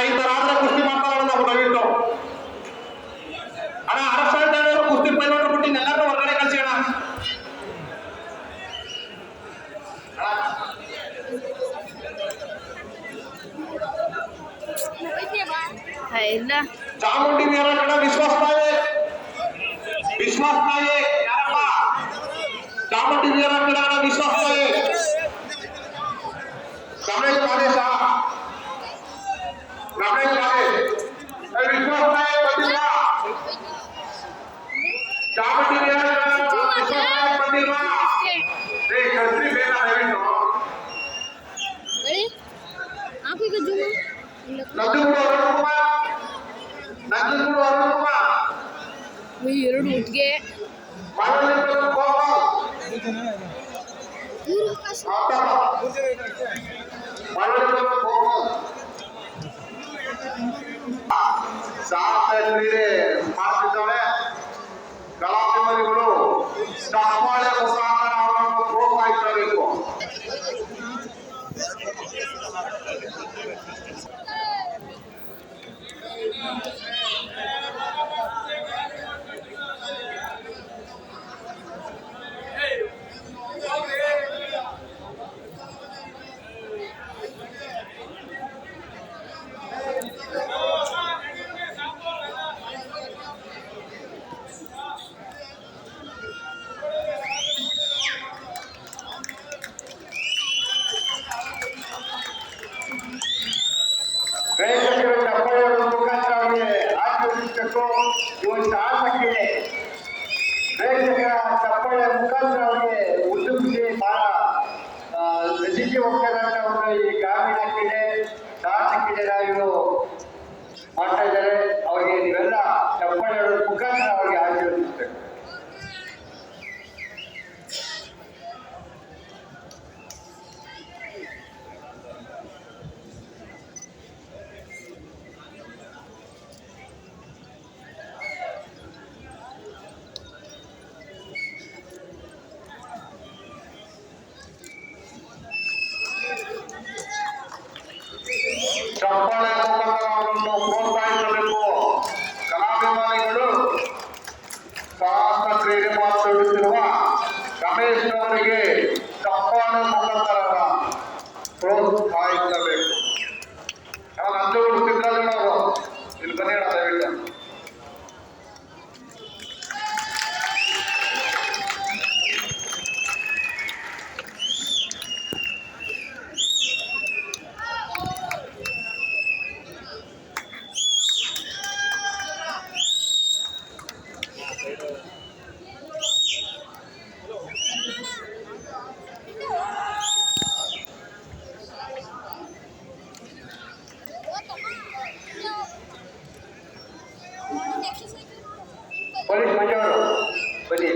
ಈ ತರ ಆದ್ರೆ ಕುಸ್ತಿ ಮಾಡ್ತಾರಲ್ಲ ನಾವು ದಯವಿಟ್ಟು ಅಣ್ಣ ಅರಸರು ಕುಸ್ತಿ ಪೈಲೋಟ ಬಿಟ್ಟು ಎಲ್ಲರೂ ಹೊರಗಡೆ ಕಳಿಸಿ ಅಣ್ಣ. ಇಲ್ಲ. ಚಾಮುಂಡಿ ಮೇರ ಕಡೆ ವಿಶ್ವಾಸ ತಾಯಿ. ವಿಶ್ವಾಸ ತಾಯಿ ಯಾರಪ್ಪ? ಚಾಮುಂಡಿ ಮೇರ ಕಡೆ ವಿಶ್ವಾಸ ನಾಯಕ್ ನಂಜನಗೂಡು ಅರುಣ್ ಕುಮಾರ್ ನಂಜನಗೂಡು ಅರುಣ್ ಕುಮಾರ್ ಎರಡು ಒಟ್ಟಿಗೆ ಮರಳಿಂದ ಗೋಪಾಲ್ ಕ್ರೀಡೆ ಮಾಡ್ತಿದ್ದಾವೆ ಕಲಾಭಿಮಾನಿಗಳು ಚಪ್ಪಾಳೆ ಮುಖಾಂತರ ಅವರನ್ನು ಪ್ರೋತ್ಸಾಹಿಸಬೇಕು ಆಶೀರ್ವದಿಸಬೇಕು ಇವತ್ತು ಆಸಕ್ತಿದೆ ಪ್ರೇಕ್ಷಕರ ಚಪ್ಪಾಳೆಯ ಮುಖಾಂತರ ಅವರಿಗೆ ಉದ್ದುಪಿಸಿ ಬಹಳ ಆ, ರಸಿಕೆ ಹೋಗ್ತಕ್ಕಂಥ ಒಂದು ಈ ಗ್ರಾಮೀಣ ಕ್ರೀಡೆ ಸಾಹಸ ಕ್ರೀಡೆಗಳು ಮಾಡ್ತಾ ಇದ್ದಾರೆ. సంపాదన पुलिस मंजूर बोलिए